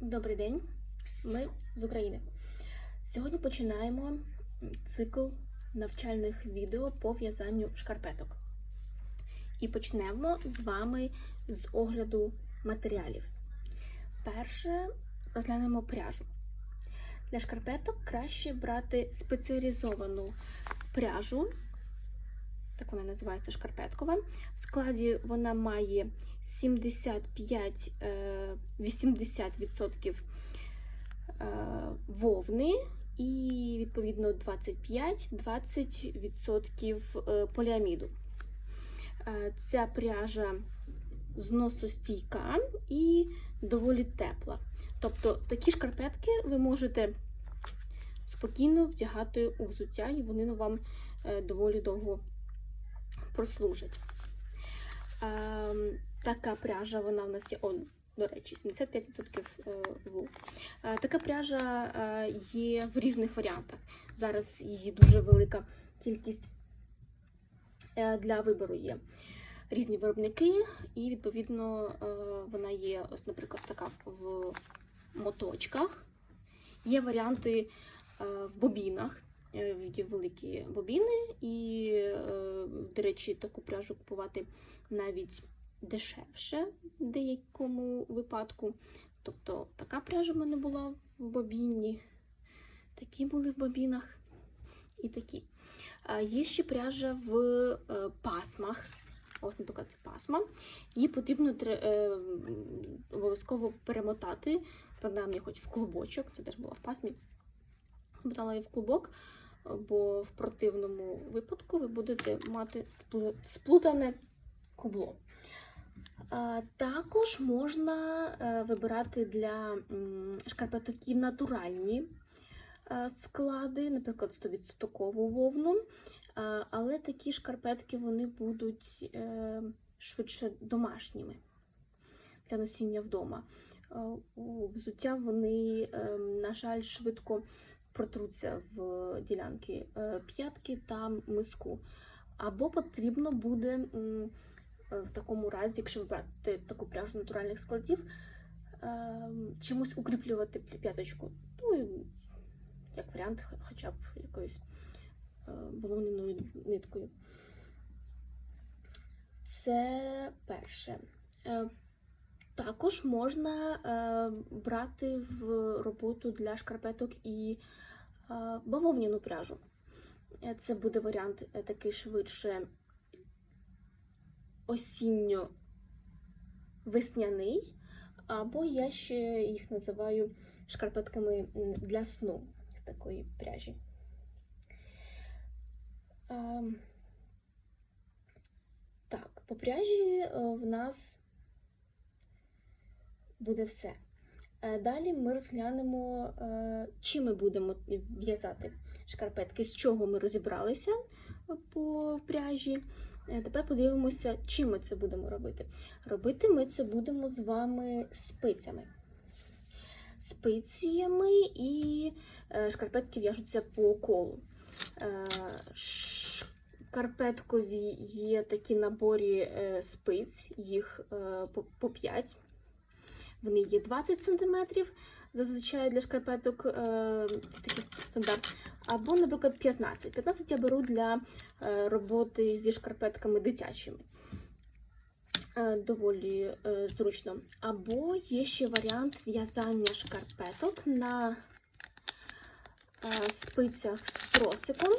Добрий день, ми з України. Сьогодні починаємо цикл навчальних відео по в'язанню шкарпеток. І почнемо з вами з огляду матеріалів. Перше розглянемо пряжу. Для шкарпеток краще брати спеціалізовану пряжу, так вона називається шкарпеткова. В складі вона має 75-80% вовни і, відповідно, 25-20% поліаміду. Е, Ця пряжа зносостійка і доволі тепла. Тобто такі шкарпетки ви можете спокійно вдягати у взуття, і вони вам е, доволі довго прослужать. Ем, Така пряжа, вона в нас є, о, до речі, 75% вул. Е, Така пряжа е, є в різних варіантах. Зараз її дуже велика кількість е, для вибору є. Різні виробники, і, відповідно, е, вона є, ось, наприклад, така в моточках. Є варіанти е, в бобінах. Е, Є великі бобіни, і, е, до речі, таку пряжу купувати навіть дешевше в деякому випадку. Тобто така пряжа в мене була в бобіні, такі були в бобінах і такі. Є ще пряжа в е, пасмах. Ось, наприклад, це пасма. Її потрібно обов'язково перемотати, принаймні, хоч в клубочок, це теж була в пасмі. Мотала її в клубок, бо в противному випадку ви будете мати сплутане кубло. Також можна е, вибирати для шкарпеток натуральні е, склади, наприклад, 100% вовну. Але такі шкарпетки вони будуть е, швидше домашніми для носіння вдома. У взуття вони, е, на жаль, швидко протруться в ділянки е, п'ятки та миску. Або потрібно буде е, в такому разі, якщо брати таку пряжу натуральних складів, е, чимось укріплювати п'яточку. Ну, як варіант, хоча б якоюсь е, ниткою. Це перше. Також можна брати в роботу для шкарпеток і бавовняну пряжу. Е, Це буде варіант е, такий швидше осінньо-весняний, або я ще їх називаю шкарпетками для сну з такої пряжі. Ем, Так, по пряжі е, в нас буде все. Е, Далі ми розглянемо, е, чим ми будемо в'язати шкарпетки, з чого ми розібралися по пряжі. Е, Тепер подивимося, чим ми це будемо робити. Робити ми це будемо з вами спицями. Спиціями і е, шкарпетки в'яжуться по колу. Е, Шкарпеткові є такі наборі е, спиць, їх е, по 5. Вони є 20 см, зазвичай для шкарпеток е, такий стандарт. Або, наприклад, 15. 15 я беру для е, роботи зі шкарпетками дитячими. Е, доволі е, зручно. Або є ще варіант в'язання шкарпеток на е, спицях з тросиком.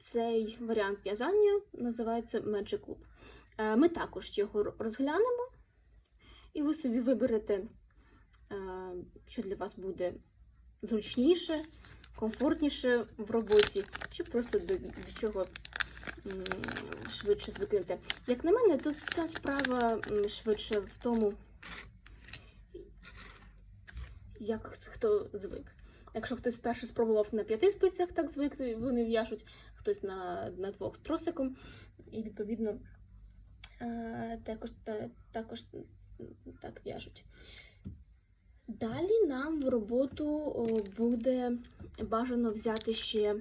Цей варіант в'язання називається Magic Loop. Е, Ми також його розглянемо, і ви собі виберете, е, що для вас буде зручніше, комфортніше в роботі, чи просто до, до чого швидше звикнете. Як на мене, тут вся справа швидше в тому, як хто звик. Якщо хтось вперше спробував на п'яти спицях так звик, вони в'яжуть, хтось на, на двох з тросиком, і відповідно е, також, також так в'яжуть. Далі нам в роботу буде бажано взяти ще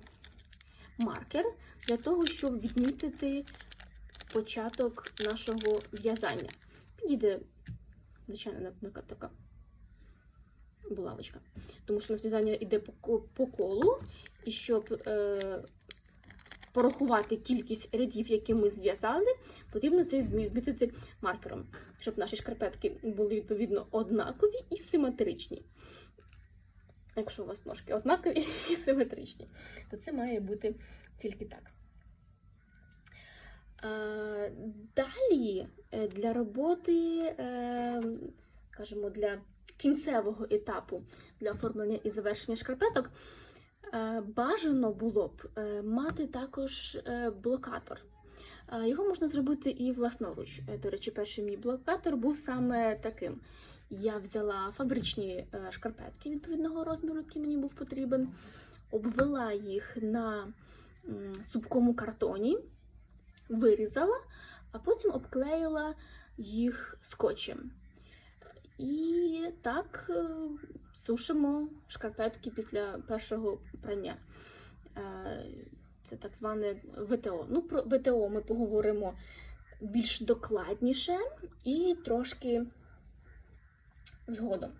маркер для того, щоб відмітити початок нашого в'язання. Підійде звичайна, наприклад, така булавочка. Тому що у нас в'язання йде по, по колу, і щоб е, порахувати кількість рядів, які ми зв'язали, потрібно це відмітити маркером, щоб наші шкарпетки були відповідно однакові і симетричні. Якщо у вас ножки однакові і симетричні, то це має бути тільки так. Е, Далі е, для роботи, е, скажімо, для кінцевого етапу для оформлення і завершення шкарпеток е, бажано було б е, мати також е, блокатор. Е, Його можна зробити і власноруч. Е, До речі, перший мій блокатор був саме таким. Я взяла фабричні е, шкарпетки відповідного розміру, який мені був потрібен, обвела їх на цупкому картоні, вирізала, а потім обклеїла їх скотчем. І так е, сушимо шкарпетки після першого прання. Е, Це так зване ВТО. Ну, про ВТО ми поговоримо більш докладніше і трошки згодом.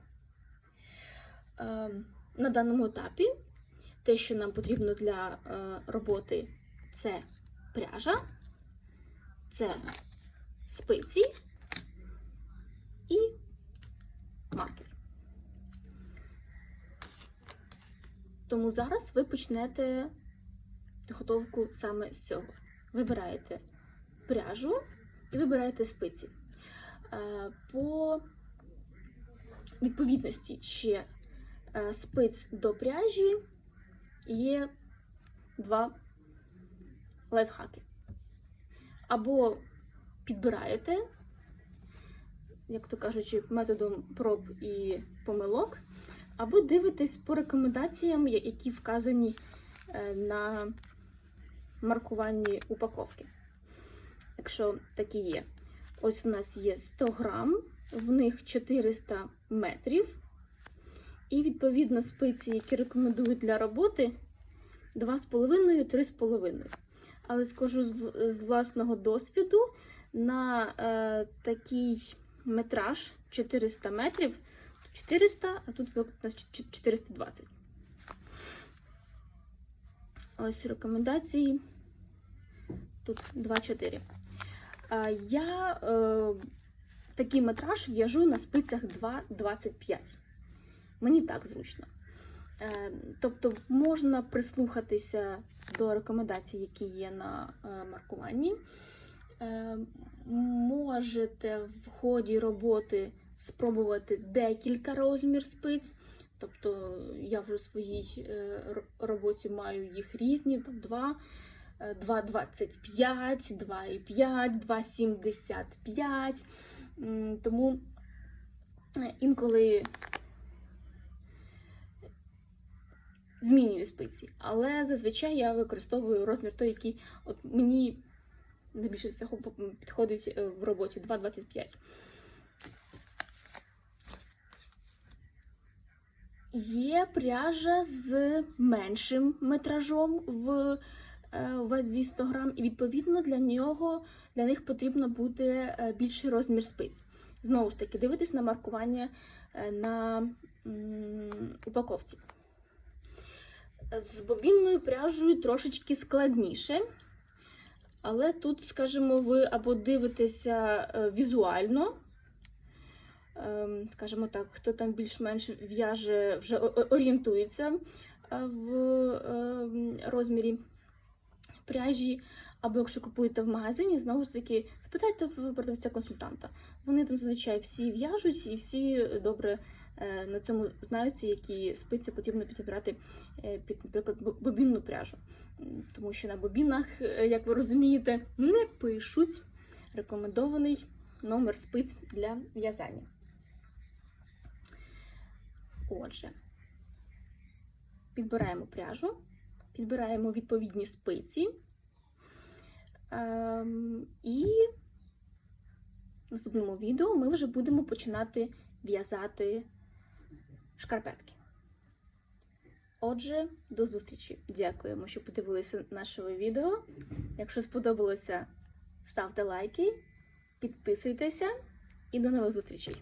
Е, На даному етапі те, що нам потрібно для е, роботи, це пряжа, це спиці і маркер. Тому зараз ви почнете підготовку саме з цього. Вибираєте пряжу і вибираєте спиці. Е, По відповідності ще спиць до пряжі є два лайфхаки. Або підбираєте як то кажучи, методом проб і помилок, або дивитесь по рекомендаціям, які вказані е, на маркуванні упаковки. Якщо такі є. Ось в нас є 100 грам, в них 400 метрів. І, відповідно, спиці, які рекомендують для роботи, 2,5-3,5. Але скажу з власного досвіду, на е, такий метраж 400 метрів. 400, а тут нас 420. Ось рекомендації. Тут 2,4. А Я е, такий метраж в'яжу на спицях 2,25. Мені так зручно. Е, тобто можна прислухатися до рекомендацій, які є на е, маркуванні. Е, можете в ході роботи спробувати декілька розмір спиць. Тобто я вже в своїй е, роботі маю їх різні, там 2, е, 2,25, 2,5, 2,75. Тому е, інколи змінюю спиці. Але зазвичай я використовую розмір той, який от мені найбільше всього підходить е, в роботі 2,25. Є пряжа з меншим метражом в е, вазі 100 грам, і відповідно для нього для них потрібно буде е, більший розмір спиць. Знову ж таки, дивитись на маркування е, на упаковці. З бобінною пряжею трошечки складніше. Але тут, скажімо, ви або дивитеся візуально, скажімо так, хто там більш-менш в'яже, вже орієнтується е, в ем, розмірі пряжі, або якщо купуєте в магазині, знову ж таки, спитайте в продавця-консультанта. Вони там зазвичай всі в'яжуть і всі добре е, на цьому знаються, які спиці потрібно підібрати е, під, наприклад, бобінну пряжу. Тому що на бобінах, як ви розумієте, не пишуть рекомендований номер спиць для в'язання. Отже, підбираємо пряжу, підбираємо відповідні спиці. Ем, і в наступному відео ми вже будемо починати в'язати шкарпетки. Отже, до зустрічі. Дякуємо, що подивилися наше відео. Якщо сподобалося, ставте лайки, підписуйтеся і до нових зустрічей!